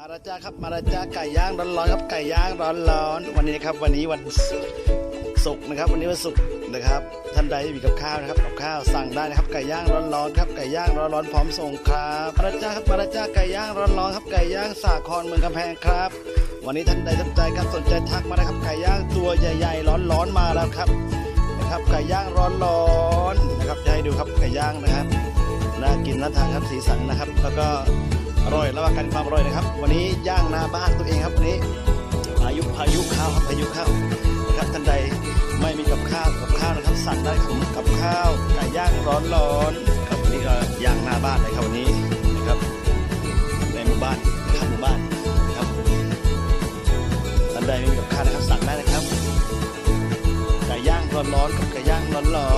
มาแล้วจ้าครับมาแล้วจ้าไก่ย่างร้อนๆครับไก่ย่างร้อนๆวันนี้นะครับวันนี้วันศุกร์นะครับ วันนี้วันศุกร์นะครับ ท่านใดมีกับข้าวนะครับกับข้าวสั่งได้นะครับไก่ย่างร้อนๆครับไก่ย่างร้อนๆพร้อมส่งครับมาแล้วจ้าครับมาแล้วจ้าไก่ย่างร้อนๆครับไก่ย่างสาครเมืองกำแพงครับ วันนี้ท่านใดสนใจครับสนใจทักมาได้ครับไก่ย่างตัวใหญ่ๆร้อนๆมาแล้วครับนะครับไก่ย่างร้อนๆนะครับจะให้ดูครับไก่ย่างนะครับน่ากินน่าทานครับสีสันนะครับ แล้วก็ อร่อยรับประกันความอร่อยนะครับ วันนี้ย่างหน้าบ้านตัวเองครับวันนี้พายุพายุข้าวครับพายุข้านะครับท่านใดไม่มีกับข้าวกับข้าวนะครับ สั่งได้ครับผมกับข้าวไก่ย่างร้อนๆครับวันนี้ก็ย่างหน้าบ้านเลยครับวันนี้นะครับในหมู่บ้านข้างหมู่บ้านนะครับท่านใดไม่มีกับข้าวนะครับสั่งได้นะครับไก่ย่างร้อนๆกับไก่ย่างร้อนร้อน